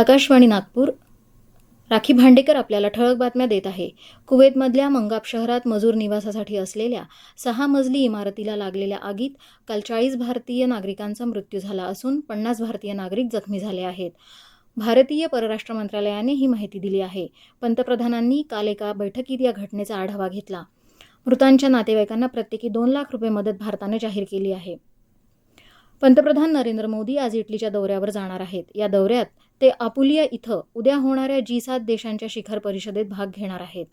आकाशवाणी नागपूर. राखी भांडेकर आपल्याला ठळक बातम्या देत आहे. कुवेतमधल्या मंगाप शहरात मजूर निवासासाठी असलेल्या सहा मजली इमारतीला लागलेल्या आगीत काल चाळीस भारतीय नागरिकांचा मृत्यू झाला असून पन्नास भारतीय नागरिक जखमी झाले आहेत. भारतीय परराष्ट्र मंत्रालयाने ही माहिती दिली आहे. पंतप्रधानांनी काल एका बैठकीत या घटनेचा आढावा घेतला. मृतांच्या नातेवाईकांना प्रत्येकी दोन लाख रुपये मदत भारताने जाहीर केली आहे. पंतप्रधान नरेंद्र मोदी आज इटलीच्या दौऱ्यावर जाणार आहेत. या दौऱ्यात ते आपुलिया इथं उद्या होणाऱ्या जी सात देशांच्या शिखर परिषदेत भाग घेणार आहेत.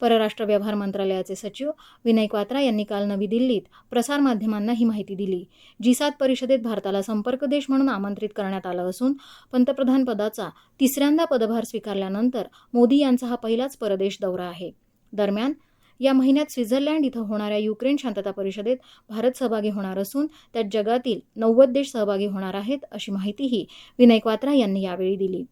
परराष्ट्र व्यवहार मंत्रालयाचे सचिव विनय क्वात्रा यांनी काल नवी दिल्लीत प्रसारमाध्यमांना ही माहिती दिली. जी सात परिषदेत भारताला संपर्क देश म्हणून आमंत्रित करण्यात आलं असून पंतप्रधान पदाचा तिसऱ्यांदा पदभार स्वीकारल्यानंतर मोदी यांचा हा पहिलाच परदेश दौरा आहे. दरम्यान या महिन्यात स्वित्झर्लंड इथं होणाऱ्या युक्रेन शांतता परिषदेत भारत सहभागी होणार असून त्यात जगातील नव्वद देश सहभागी होणार आहेत अशी माहितीही विनय क्वात्रा यांनी यावेळी दिली.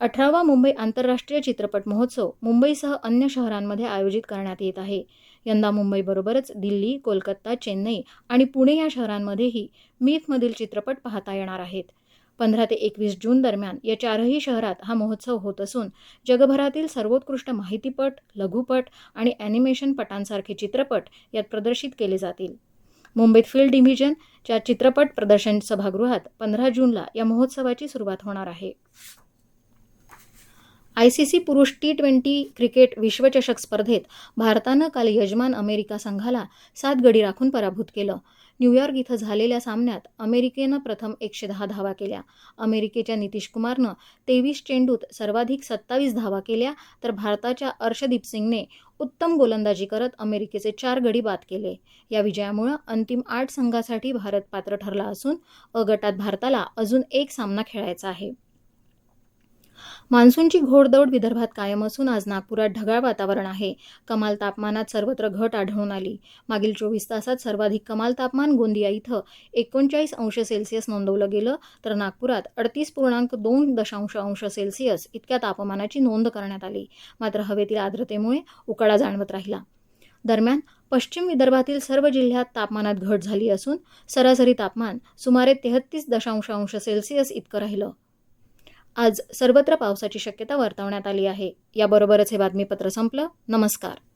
अठरावा मुंबई आंतरराष्ट्रीय चित्रपट महोत्सव मुंबईसह अन्य शहरांमध्ये आयोजित करण्यात येत आहे. यंदा मुंबईबरोबरच दिल्ली कोलकाता चेन्नई आणि पुणे या शहरांमध्येही मीथमधील चित्रपट पाहता येणार आहेत. पंधरा ते एकवीस जून दरम्यान या चारही शहरात हा महोत्सव होत असून जगभरातील सर्वोत्कृष्ट माहितीपट लघुपट आणि ॲनिमेशन पटांसारखे चित्रपट यात प्रदर्शित केले जातील. मुंबईत फिल्ड डिव्हिजनच्या चित्रपट प्रदर्शन सभागृहात पंधरा जूनला या महोत्सवाची सुरुवात होणार आहे. आय सी सी पुरुष टी ट्वेंटी क्रिकेट विश्वचषक स्पर्धेत भारतानं काल यजमान अमेरिका संघाला सात गडी राखून पराभूत केलं. न्यूयॉर्क इथं झालेल्या सामन्यात अमेरिकेनं प्रथम एकशे दहा धावा केल्या. अमेरिकेच्या नितीश कुमारनं तेवीस चेंडूत सर्वाधिक सत्तावीस धावा केल्या तर भारताच्या अर्शदीप सिंगने उत्तम गोलंदाजी करत अमेरिकेचे चार गडी बाद केले. या विजयामुळं अंतिम आठ संघासाठी भारत पात्र ठरला असून अ गटात भारताला अजून एक सामना खेळायचा आहे. मान्सूनची घोडदौड विदर्भात कायम असून आज नागपुरात ढगाळ वातावरण आहे. कमाल तापमानात सर्वत्र घट आढळून आली. मागील चोवीस तासात सर्वाधिक कमाल तापमान गोंदिया इथं एकोणचाळीस अंश सेल्सिअस नोंदवलं गेलं तर नागपुरात अडतीस पूर्णांक दोन दशांश अंश सेल्सिअस इतक्या तापमानाची नोंद करण्यात आली. मात्र हवेतील आर्द्रतेमुळे उकाडा जाणवत राहिला. दरम्यान पश्चिम विदर्भातील सर्व जिल्ह्यात तापमानात घट झाली असून सरासरी तापमान सुमारे तेहत्तीस दशांश अंश सेल्सिअस इतकं राहिलं. आज सर्वत्र पावसाची शक्यता वर्तवण्यात आली आहे. याबरोबरच हे बातमीपत्र संपलं. नमस्कार.